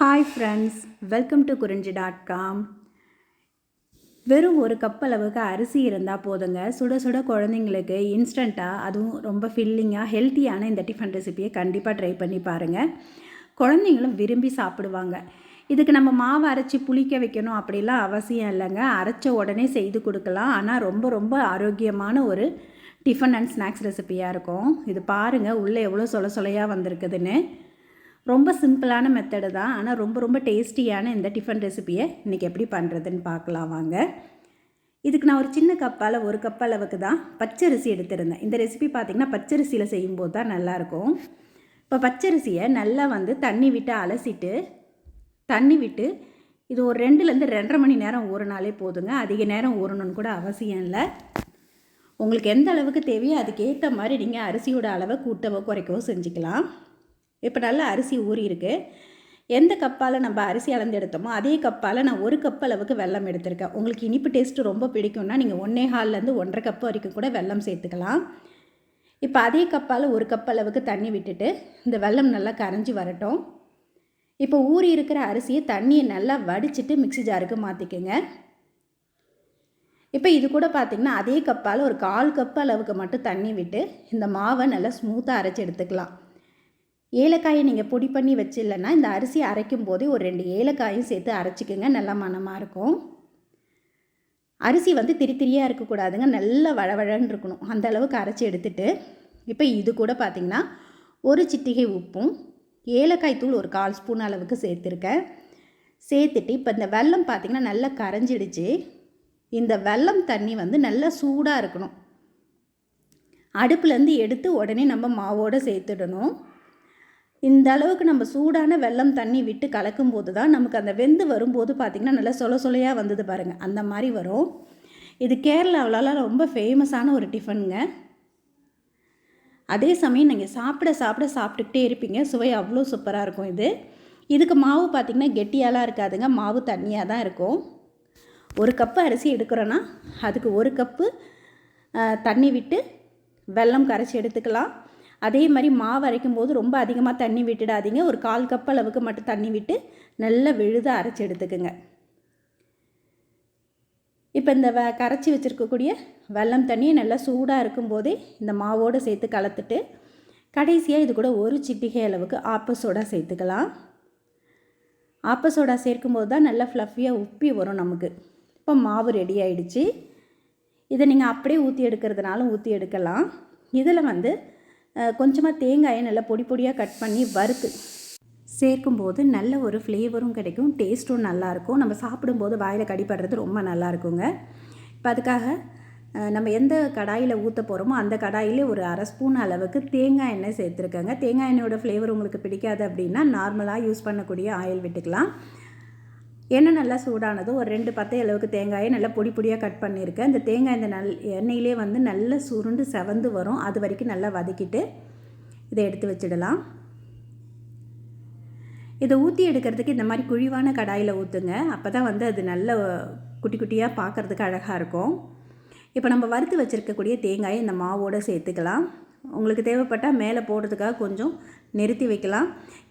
Hi friends welcome to Kurinji dot com வெறும் ஒரு cup அளவுக்கு அரிசி இருந்தால் போதுங்க. சுட சுட குழந்தைங்களுக்கு இன்ஸ்டண்ட்டாக அதுவும் ரொம்ப ஃபில்லிங்காக ஹெல்த்தியான இந்த டிஃபன் ரெசிபியை கண்டிப்பாக ட்ரை பண்ணி பாருங்கள் குழந்தைங்களும் விரும்பி சாப்பிடுவாங்க. இதுக்கு நம்ம மாவு அரைச்சி புளிக்க வைக்கணும் அப்படிலாம் அவசியம் இல்லைங்க. அரைச்ச உடனே செய்து கொடுக்கலாம். ஆனால் ரொம்ப ரொம்ப ஆரோக்கியமான ஒரு டிஃபன் அண்ட் ஸ்நாக்ஸ் ரெசிபியாக இருக்கும். இது பாருங்கள் உள்ளே எவ்வளோ சொல சொலையாக வந்திருக்குதுன்னு. ரொம்ப சிம்பிளான மெத்தடு தான். ஆனால் ரொம்ப ரொம்ப டேஸ்டியான இந்த டிஃபன் ரெசிபியை இன்றைக்கி எப்படி பண்ணுறதுன்னு பார்க்கலாம் வாங்க. இதுக்கு நான் ஒரு சின்ன கப்பால் ஒரு கப் அளவுக்கு தான் பச்சரிசி எடுத்திருந்தேன். இந்த ரெசிபி பார்த்திங்கன்னா பச்சரிசியில் செய்யும்போது தான் நல்லாயிருக்கும். இப்போ பச்சரிசியை நல்லா வந்து தண்ணி விட்டு அலசிட்டு தண்ணி விட்டு இது ஒரு ரெண்டுலேருந்து ரெண்டரை மணி நேரம் ஊறினாலே போதுங்க. அதிக நேரம் ஊறணும்னு கூட அவசியம் இல்லை. உங்களுக்கு எந்த அளவுக்கு தேவையோ அதுக்கேற்ற மாதிரி நீங்கள் அரிசியோட அளவை கூட்டவோ குறைக்கவோ செஞ்சுக்கலாம். இப்போ நல்லா அரிசி ஊறியிருக்கு எந்த கப்பால் நம்ம அரிசி அளந்து எடுத்தோமோ அதே கப்பால் நான் ஒரு கப் அளவுக்கு வெல்லம் எடுத்திருக்கேன். உங்களுக்கு இனிப்பு டேஸ்ட்டு ரொம்ப பிடிக்கும்னா நீங்கள் ஒன்றே ஹால்லேருந்து ஒன்றரை கப் வரைக்கும் கூட வெல்லம் சேர்த்துக்கலாம். இப்போ அதே கப்பால் ஒரு கப் அளவுக்கு தண்ணி விட்டுட்டு இந்த வெல்லம் நல்லா கரைஞ்சி வரட்டும். இப்போ ஊறி இருக்கிற அரிசியை தண்ணியை நல்லா வடிச்சிட்டு மிக்ஸி ஜாருக்கு மாற்றிக்கோங்க இப்போ இது கூட பார்த்திங்கன்னா அதே கப்பால் ஒரு கால் கப் அளவுக்கு மட்டும் தண்ணி விட்டு இந்த மாவை நல்லா ஸ்மூத்தாக அரைச்சி எடுத்துக்கலாம். ஏலக்காயை நீங்கள் பொடி பண்ணி வச்சிடலன்னா இந்த அரிசி அரைக்கும் போதே ஒரு ரெண்டு ஏலக்காயும் சேர்த்து அரைச்சிக்கோங்க. நல்லா மணமாக இருக்கும். அரிசி வந்து திரி திரியாக இருக்கக்கூடாதுங்க. நல்லா வழவழன்னு இருக்கணும். அந்த அளவுக்கு அரைச்சி எடுத்துட்டு இப்போ இது கூட பார்த்திங்கன்னா ஒரு சிட்டிகை உப்பும் ஏலக்காய் தூள் ஒரு கால் ஸ்பூன் அளவுக்கு சேர்த்துருக்கேன். சேர்த்துட்டு இப்போ இந்த வெல்லம் பார்த்திங்கன்னா நல்லா கரைஞ்சிடுச்சு. இந்த வெல்லம் தண்ணி வந்து நல்லா சூடாக இருக்கணும். அடுப்புலேருந்து எடுத்து உடனே நம்ம மாவோடு சேர்த்துடணும். இந்த அளவுக்கு நம்ம சூடான வெல்லம் தண்ணி விட்டு கலக்கும் போது தான் நமக்கு அந்த வெந்து வரும்போது பார்த்திங்கன்னா நல்லா சொல சொலையாக வந்தது பாருங்கள் அந்த மாதிரி வரும். இது கேரளாவிலலாம் ரொம்ப ஃபேமஸான ஒரு டிஃபனுங்க அதே சமயம் நீங்கள் சாப்பிட சாப்பிட சாப்பிட்டுக்கிட்டே இருப்பீங்க. சுவை அவ்வளோ சூப்பராக இருக்கும் இது. இதுக்கு மாவு பார்த்திங்கன்னா கெட்டியாலாம் இருக்காதுங்க. மாவு தண்ணியாக தான் இருக்கும். ஒரு கப்பு அரிசி எடுக்கிறோன்னா அதுக்கு ஒரு கப்பு தண்ணி விட்டு வெல்லம் கரைச்சி எடுத்துக்கலாம். அதே மாதிரி மாவு அரைக்கும் போது ரொம்ப அதிகமாக தண்ணி விட்டுடாதீங்க. ஒரு கால் கப் அளவுக்கு மட்டும் தண்ணி விட்டு நல்லா விழுத அரைச்சி எடுத்துக்குங்க. இப்போ இந்த வ கரைச்சி வச்சுருக்கக்கூடிய வெல்லம் தண்ணியை நல்லா சூடாக இருக்கும்போதே இந்த மாவோடு சேர்த்து கலத்துட்டு கடைசியாக இது கூட ஒரு சிட்டிகை அளவுக்கு ஆப்ப சோடா சேர்த்துக்கலாம். ஆப்ப சோடா சேர்க்கும்போது தான் நல்லா ஃப்ளஃபியாக உப்பி வரும் நமக்கு. இப்போ மாவு ரெடி ஆயிடுச்சு. இதை நீங்கள் அப்படியே ஊற்றி எடுக்கிறதுனாலும் ஊற்றி எடுக்கலாம். இதில் வந்து கொஞ்சமாக தேங்காயை நல்லா பொடி பொடியாக கட் பண்ணி வறுத்து சேர்க்கும்போது நல்ல ஒரு ஃப்ளேவரும் கிடைக்கும் டேஸ்ட்டும் நல்லாயிருக்கும். நம்ம சாப்பிடும்போது வாயில் கடிப்படுறது ரொம்ப நல்லா இருக்குங்க இப்போ அதுக்காக நம்ம எந்த கடாயில் ஊற்ற போகிறோமோ அந்த கடாயிலே ஒரு அரை ஸ்பூன் அளவுக்கு தேங்காய் எண்ணெய் சேர்த்துருக்கேங்க. தேங்காய் எண்ணெயோட ஃப்ளேவர் உங்களுக்கு பிடிக்காது அப்படின்னா நார்மலாக யூஸ் பண்ணக்கூடிய ஆயில் விட்டுக்கலாம். எண்ணெய் நல்லா சூடானதும் ஒரு ரெண்டு பத்தை அளவுக்கு தேங்காயை நல்லா பொடி பொடியாக கட் பண்ணியிருக்கேன். இந்த தேங்காய் இந்த நல் எண்ணெயிலே வந்து நல்லா சுருண்டு செவந்து வரும். அது வரைக்கும் நல்லா வதக்கிட்டு இதை எடுத்து வச்சிடலாம். இதை ஊற்றி எடுக்கிறதுக்கு இந்த மாதிரி குழிவான கடாயில் ஊற்றுங்க அப்போ தான் வந்து அது நல்ல குட்டி குட்டியாக பார்க்குறதுக்கு அழகாக இருக்கும். இப்போ நம்ம வறுத்து வச்சுருக்கக்கூடிய தேங்காயை இந்த மாவோடு சேர்த்துக்கலாம். உங்களுக்கு தேவைப்பட்டால் மேலே போடுறதுக்காக கொஞ்சம் நிறுத்தி வைக்கலாம்.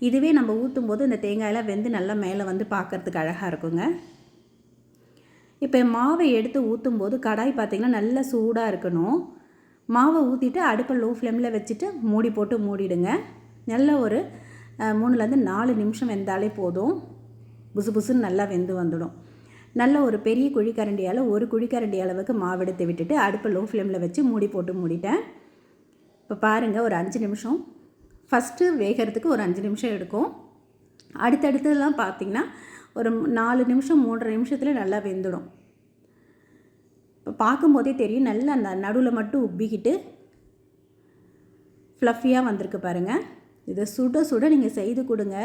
இதுவே நம்ம ஊற்றும் போது இந்த தேங்காயெல்லாம் வெந்து நல்லா மேலே வந்து பார்க்குறதுக்கு அழகாக இருக்குங்க. இப்போ மாவை எடுத்து ஊற்றும் போது கடாய் பார்த்திங்கன்னா நல்லா சூடாக இருக்கணும். மாவை ஊற்றிட்டு அடுப்பை லோ ஃப்ளேமில் வச்சுட்டு மூடி போட்டு மூடிடுங்க. நல்ல ஒரு மூணுலேருந்து நாலு நிமிஷம் வெந்தாலே போதும். புசு புசுன்னு நல்லா வெந்து வந்துடும். நல்ல ஒரு பெரிய குழிக்கரண்டியால் ஒரு குழிக்கரண்டி அளவுக்கு மாவெடுத்து விட்டுட்டு அடுப்பை லோ ஃப்ளேமில் வச்சு மூடி போட்டு மூடிட்டேன். இப்போ பாருங்கள் ஒரு அஞ்சு நிமிஷம். ஃபஸ்ட்டு வேகிறதுக்கு ஒரு அஞ்சு நிமிஷம் எடுக்கும். அடுத்தடுத்ததெல்லாம் பார்த்திங்கன்னா ஒரு நாலு நிமிஷம் மூன்றரை நிமிஷத்தில் நல்லா வெந்துடும். இப்போ பார்க்கும்போதே தெரியும் நல்லா அந்த நடுவில் மட்டும் உப்பிக்கிட்டு ஃப்ளஃபியாக வந்திருக்கு பாருங்கள் இதை சுட சுட நீங்கள் செய்து கொடுங்க.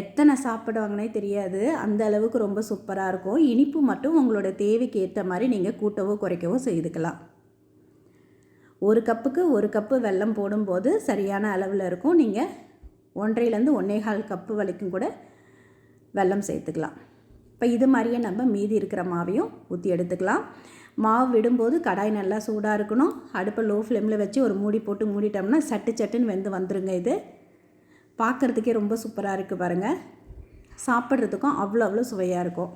எத்தனை சாப்பிடுவாங்கன்னே தெரியாது. அந்த அளவுக்கு ரொம்ப சூப்பராக இருக்கும். இனிப்பு மட்டும் உங்களோட தேவைக்கு ஏற்ற மாதிரி நீங்கள் கூட்டவோ குறைக்கவோ செய்துக்கலாம். ஒரு கப்புக்கு ஒரு கப்பு வெல்லம் போடும்போது சரியான அளவில் இருக்கும். நீங்கள் ஒன்றையிலேருந்து ஒன்றேகால் கப்பு வரைக்கும் கூட வெல்லம் சேர்த்துக்கலாம். இப்போ இது மாதிரியே நம்ம மீதி இருக்கிற மாவையும் ஊற்றி எடுத்துக்கலாம். மாவு விடும்போது கடாய் நல்லா சூடாக இருக்கணும். அடுப்பை லோ ஃப்ளேமில் வச்சு ஒரு மூடி போட்டு மூடிட்டோம்னா சட்டு சட்டுன்னு வெந்து வந்துருங்க இது. பார்க்குறதுக்கே ரொம்ப சூப்பராக இருக்குது பாருங்கள் சாப்பிட்றதுக்கும் அவ்வளோ அவ்வளோ சுவையாக இருக்கும்.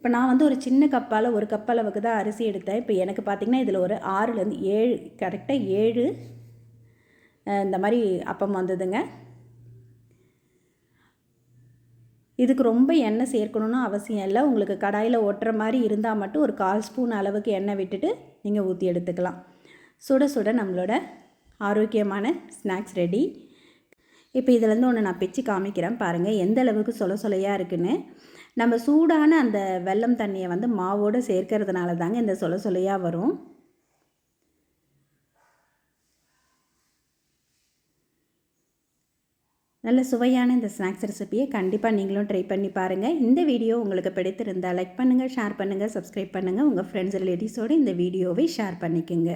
இப்போ நான் வந்து ஒரு சின்ன கப்பால் ஒரு கப் அளவுக்கு தான் அரிசி எடுத்தேன். இப்போ எனக்கு பார்த்திங்கன்னா இதில் ஒரு ஆறுலேருந்து ஏழு கரெக்டாக ஏழு இந்த மாதிரி அப்பம் வந்ததுங்க. இதுக்கு ரொம்ப எண்ணெய் சேர்க்கணும்னு அவசியம் இல்லை. உங்களுக்கு கடாயில் ஒட்டுற மாதிரி இருந்தால் மட்டும் ஒரு கால் ஸ்பூன் அளவுக்கு எண்ணெய் விட்டுட்டு நீங்கள் ஊற்றி எடுத்துக்கலாம். சுட சுட நம்மளோட ஆரோக்கியமான ஸ்நாக்ஸ் ரெடி. இப்போ இதுலேருந்து ஒன்று நான் பிச்சு காமிக்கிறேன். பாருங்கள் எந்த அளவுக்கு சொல சொலையாக இருக்குன்னு. நம்ம சூடான அந்த வெல்லம் தண்ணியை வந்து மாவோடு சேர்க்கறதுனால தாங்க இந்த சொல சொலையாக வரும். நல்ல சுவையான இந்த ஸ்நாக்ஸ் ரெசிபியை கண்டிப்பாக நீங்களும் ட்ரை பண்ணி பாருங்கள் இந்த வீடியோ உங்களுக்கு பிடித்திருந்தால் லைக் பண்ணுங்கள் ஷேர் பண்ணுங்கள் சப்ஸ்கிரைப் பண்ணுங்கள் உங்கள் ஃப்ரெண்ட்ஸ் ரிலேட்டிவ்ஸோடு இந்த வீடியோவை ஷேர் பண்ணிக்கோங்க.